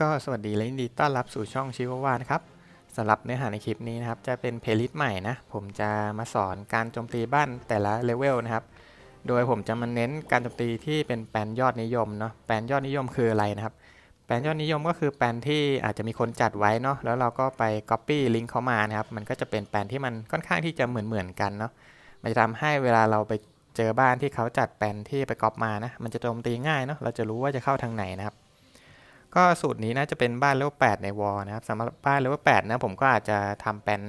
ก็สวัสดีและยินดีต้อนรับสู่ช่องชิวาวานะครับสำหรับเนื้อหาในคลิปนี้นะครับ จะเป็นเพลย์ลิสต์ใหม่นะ ผมจะมาสอนการโจมตีบ้านแต่ละเลเวลนะครับ โดยผมจะมาเน้นการโจมตีที่เป็นแปลนยอดนิยมเนาะแปลนยอดนิยมคืออะไรนะครับ แปลนยอดนิยมก็คือแปลนที่อาจจะมีคนจัดไว้เนาะแล้วเราก็ไป Copy ลิงก์เข้ามานะครับ มันก็จะเป็นแปลนที่มันค่อนข้างที่จะเหมือนเหมือนๆกันเนาะมันจะทำให้เวลาเราไปเจอบ้านที่เขาจัดแปลนที่ไปก๊อปมานะมันจะโจมตีง่ายเนาะเราจะรู้ว่าจะเข้าทางไหนนะครับ ก็สูตรนี้น่าจะเป็นบ้านเลเวล8ในวอลนะครับสำหรับบ้านเลเวล8นะผมก็อาจจะทำเป็น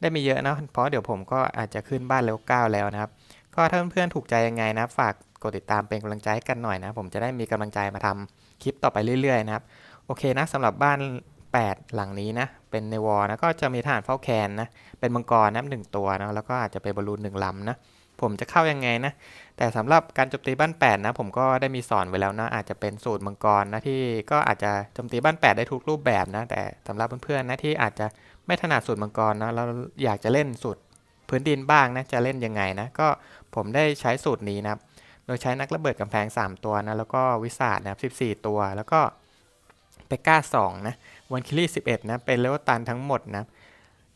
ได้ไม่เยอะนะเพราะเดี๋ยวผมก็อาจจะขึ้นบ้านเลเวล9แล้วนะครับ ก็ถ้าเพื่อนๆถูกใจยังไงนะฝากกดติดตามเป็นกำลังใจกันหน่อยนะ ผมจะได้มีกำลังใจมาทำคลิปต่อไปเรื่อยๆนะครับโอเคนะสำหรับบ้าน 8 หลังนี้นะเป็นในวอลนะก็จะมีทหารเฝ้าแคนนะเป็นมังกรนะหนึ่งตัวนะแล้วก็อาจจะเป็นบอลลูนหนึ่งลำนะ ผมจะเข้ายังไงนะ แต่สำหรับการโจมตีบ้าน 8 นะ ผมก็ได้มีสอนไว้แล้วนะ อาจจะเป็นสูตรมังกรนะที่ก็อาจจะโจมตีบ้าน 8 ได้ทุกรูปแบบนะ แต่สำหรับเพื่อนๆนะที่อาจจะไม่ถนัดสูตรมังกรนะแล้วอยากจะเล่นสูตรพื้นดินบ้างนะจะเล่นยังไงนะ ก็ผมได้ใช้สูตรนี้นะครับโดยใช้นักระเบิดกำแพง 3 ตัวนะแล้วก็วิสาดนะครับ14 ตัว แล้วก็เปก้า2นะวันคิลี่11นะเป็นเลเวลตันทั้งหมดนะ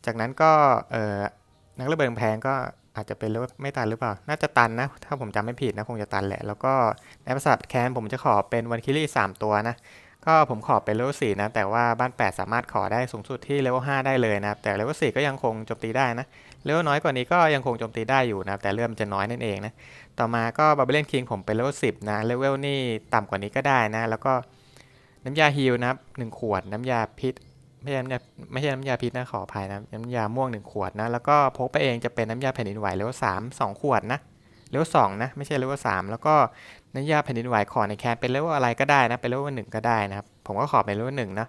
จากนั้นก็นักระเบิดกำแพงก็ อาจจะเป็นหรือว่าไม่ตันหรือเปล่า น่าจะตันนะ ถ้าผมจำไม่ผิดนะ คงจะตันแหละ แล้วก็ในประสาทแคนผมจะขอเป็นวันคิรี่ 3 ตัวนะ ก็ผมขอเป็นเลเวล4นะ แต่ว่าบ้าน 8 สามารถขอได้สูงสุดที่เลเวล5ได้เลยนะ แต่เลเวล4ก็ยังคงโจมตีได้นะ เลเวลน้อยกว่านี้ก็ยังคงโจมตีได้อยู่นะ แต่เลื่อมจะน้อยนั่นเองนะ ต่อมาก็บาเบเลนคิงผมเป็นเลเวล10นะ เลเวลนี่ต่ำกว่านี้ก็ได้นะ แล้วก็น้ำยาฮิลนะครับ1ขวด น้ำยาพิษ ไม่ใช่น้ำยาไม่ใช่น้ำยาพิษนะขออภัยนะน้ำยาม่วง1ขวดนะแล้วก็พกไปเองจะเป็นน้ำยาแผ่นดินไหวเลเวลสามสองขวดนะเลเวลสองนะไม่ใช่เลเวลสามแล้วก็น้ำยาแผ่นดินไหวขอในแคนเป็นเลเวลอะไรก็ได้นะเป็นเลเวลหนึ่งก็ได้นะครับผมก็ขอเป็นเลเวลหนึ่งนะ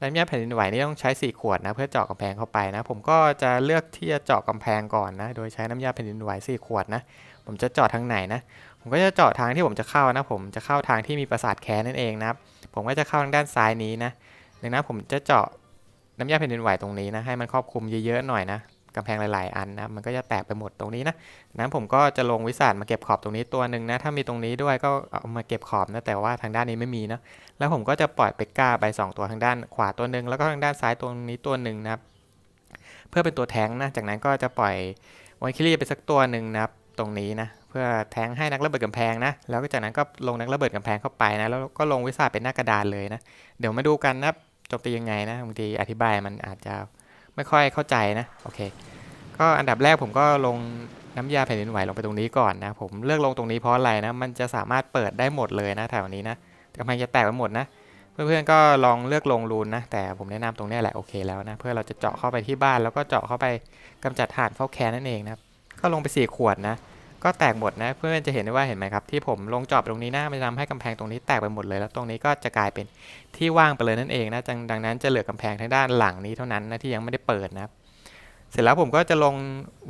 น้ำยาแผ่นดินไหวนี่ต้องใช้ 4 ขวดนะเพื่อเจาะกำแพงเข้าไปนะ ผมก็จะเลือกที่จะเจาะกำแพงก่อนนะ โดยใช้น้ำยาแผ่นดินไหว4ขวดนะ ผมจะเจาะทางไหนนะ ผมก็จะเจาะทางที่ผมจะเข้านะ ผมจะเข้าทางที่มีปราสาทแคนนั่นเองนะครับ ผมก็จะเข้าทางด้านซ้ายนี้นะดังนั้นผมจะเจาะ น้ำยาแผ่นดินไหวตรงนี้นะให้มันครอบคลุมเยอะๆหน่อยนะกำแพงหลายๆอันนะมันก็จะแตกไปหมดตรงนี้นะนั้นผมก็จะลงวิสาดมาเก็บขอบตรงนี้ตัวหนึ่งนะถ้ามีตรงนี้ด้วยก็เอามาเก็บขอบนะแต่ว่าทางด้านนี้ไม่มีนะแล้วผมก็จะปล่อยเปกก้าไป 2 ตัวทางด้านขวาตัวหนึ่งแล้วก็ทางด้านซ้ายตัวนี้ตัวหนึ่งนะครับเพื่อเป็นตัวแทงนะจากนั้นก็จะปล่อยวันคิลี่ไปสักตัวหนึ่งนะครับตรงนี้นะเพื่อแทงให้นักระเบิดกำแพงนะแล้วก็จากนั้นก็ลงนักระเบิดกำแพงเข้าไปนะแล้วก็ลงวิสาดเป็นหน้ากระดานเลยนะเดี๋ยวมาดูกันนะครับ จมตียังไงนะบางทีอธิบายมันอาจจะไม่ค่อยเข้าใจนะโอเค ก็อันดับแรกผมก็ลงน้ำยาแผ่นดินไหวลงไปตรงนี้ก่อนนะ ผมเลือกลงตรงนี้เพราะอะไรนะ มันจะสามารถเปิดได้หมดเลยนะแถวนี้นะกำแพงจะแตกไปหมดนะ เพื่อนๆก็ลองเลือกลงรูนนะ แต่ผมแนะนำตรงนี้แหละโอเคแล้วนะ เพื่อเราจะเจาะเข้าไปที่บ้านแล้วก็เจาะเข้าไปกำจัดถ่านเฝ้าแคนนั่นเองนะก็ลงไปสี่ขวดนะ ก็แตกหมดนะ เพื่อนๆจะเห็นได้ว่าเห็นไหมครับที่ผมลงจาะไปตรงนี้นะมันทำให้กำแพงตรงนี้แตกไปหมดเลย แล้วตรงนี้ก็จะกลายเป็นที่ว่างไปเลยนั่นเองนะดังนั้นจะเหลือกำแพงทางด้านหลังนี้เท่านั้นนะที่ยังไม่ได้เปิดนะครับเสร็จแล้วผมก็จะลง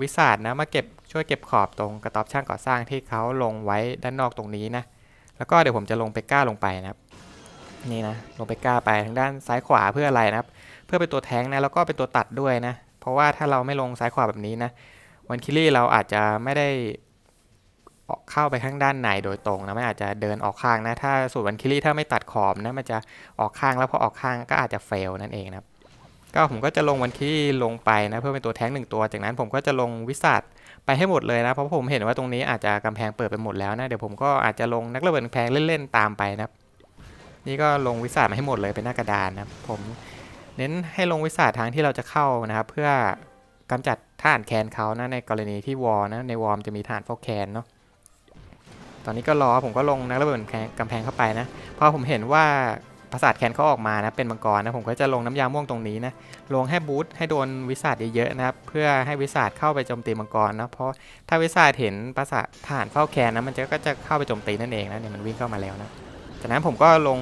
วิสาดนะมาเก็บช่วยเก็บขอบตรงกระต๊อบช่างก่อสร้างที่เขาลงไว้ด้านนอกตรงนี้นะแล้วก็เดี๋ยวผมจะลงไปก้าลงไปนะครับนี่นะลงไปก้าไปทางด้านซ้ายขวาเพื่ออะไรนะครับ เพื่อเป็นตัวแทงนะแล้วก็เป็นตัวตัดด้วยนะ เพราะว่าถ้าเราไม่ลงซ้ายขวาแบบนี้นะวันคิลี่เราอาจจะไม่ได้ เข้าไปข้างด้านในโดยตรงนะไม่อาจจะเดินออกข้างนะ ถ้าสูตรวันคิลี่ถ้าไม่ตัดขอบนะ มันจะออกข้างแล้วพอออกข้างก็อาจจะเฟลนั่นเองนะครับก็ผมก็จะลงวันคิลี่ลงไปนะเพื่อเป็นตัวแท้งหนึ่งตัว จากนั้นผมก็จะลงวิสัทไปให้หมดเลยนะ เพราะผมเห็นว่าตรงนี้อาจจะกำแพงเปิดไปหมดแล้วนะ เดี๋ยวผมก็อาจจะลงนักระเบิดแพงเล่นๆตามไปนะครับ นี่ก็ลงวิสัทมาให้หมดเลยเป็นหน้ากระดานนะครับผมเน้นให้ลงวิสัททางที่เราจะเข้านะครับเพื่อกำจัดท่านแคนเขานะในกรณีที่วอลนะในวอลจะมีท่านเฝ้าแคนเนาะ ตอนนี้ก็รอผมก็ลงนักระเบิดกำแพงเข้าไปนะพอผมเห็นว่าปราสาทแคนเขาออกมานะเป็นมังกรนะผมก็จะลงน้ำยาม่วงตรงนี้นะลงให้บูทให้โดนวิสาดเยอะๆนะครับเพื่อให้วิสาดเข้าไปโจมตีมังกรนะเพราะถ้าวิสาดเห็นปราสาทฐานเฝ้าแคนนะมันจะก็จะเข้าไปโจมตีนั่นเองนะเนี่ยมันวิ่งเข้ามาแล้วนะจากนั้นผมก็ลง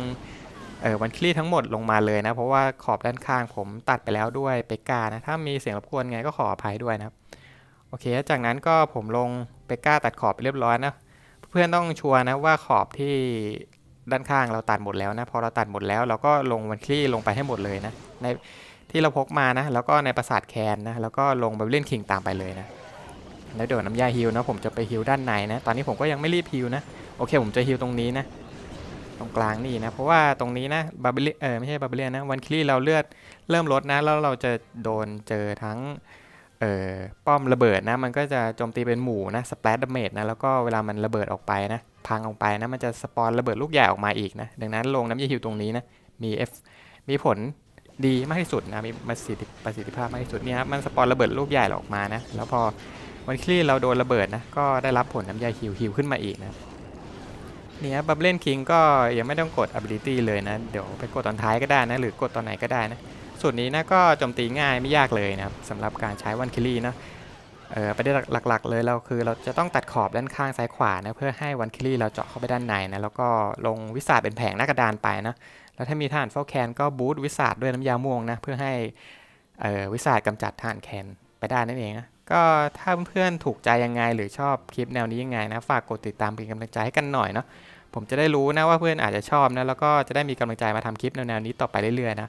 เออวันคลี่ทั้งหมดลงมาเลยนะ เพราะว่าขอบด้านข้างผมตัดไปแล้วด้วยเปกานะถ้ามีเสียงรบกวนไงก็ขออภัยด้วยนะครับโอเค จากนั้นก็ผมลงเปกาตัดขอบไปเรียบร้อยนะ พื่อนต้องชัวร์นะว่าขอบที่ด้านข้างเราตัดหมดแล้วนะพอเราตัดหมดแล้วเราก็ลงวันคลี่ลงไปให้หมดเลยนะในที่เราพกมานะแล้วก็ในปราสาทแคนนะแล้วก็ลงแบบเล่นคิงตามไปเลยนะแล้วเดี๋ยวน้ำยาฮิวนะผมจะไปฮิวด้านในนะตอนนี้ผมก็ยังไม่รีบฮิวนะโอเคผมจะฮิวตรงนี้นะตรงกลางนี่นะเพราะว่าตรงนี้นะบาเบลเออไม่ใช่บาเบเลียนะวันคลี่เราเลือดเริ่มลดนะแล้วเราจะโดนเจอทั้ง เอ่อป้อมระเบิดนะ มันก็จะโจมตีเป็นหมู่นะสเปรดดาเมจนะแล้วก็เวลามันระเบิดออกไปนะ พังออกไปนะมันจะสปอนระเบิดลูกใหญ่ออกมาอีกนะดังนั้นลงน้ำยาฮิวตรงนี้นะมี F มีผลดีมากที่สุดนะมีประสิทธิประสิทธิภาพมากที่สุดเนี่ยครับมันสปอนระเบิดลูกใหญ่ออกมานะแล้วพอวันคลี่เราโดนระเบิดนะก็ได้รับผลน้ำยาฮิวฮิวขึ้นมาอีกนะเนี่ยบับเล่นคิงก็ยังไม่ต้องกด ability เลยนะเดี๋ยวไปกดตอนท้ายก็ได้นะหรือกดตอนไหนก็ได้นะ สูตรนี้นะก็โจมตีง่ายไม่ยากเลยนะครับสำหรับการใช้วันคิลี่นะเออประเด็นหลักๆ เลยเราคือเราจะต้องตัดขอบด้านข้างซ้ายขวานะเพื่อให้วันคิลี่เราเจาะเข้าไปด้านในนะแล้วก็ลงวิสาดเป็นแผงหน้ากระดานไปนะแล้วถ้ามีทหารเฝ้าแคนก็บูตวิสาดด้วยน้ำยาม่วงนะเพื่อให้เออวิสาดกำจัดทหารแคนไปได้นั่นเองนะก็ถ้าเพื่อนๆถูกใจยังไงหรือชอบคลิปแนวนี้ยังไงนะฝากกดติดตามเป็นกำลังใจให้กันหน่อยเนาะผมจะได้รู้นะว่าเพื่อนอาจจะชอบนะแล้วก็จะได้มีกำลังใจมาทำคลิปแนวๆนี้ต่อไปเรื่อยๆนะ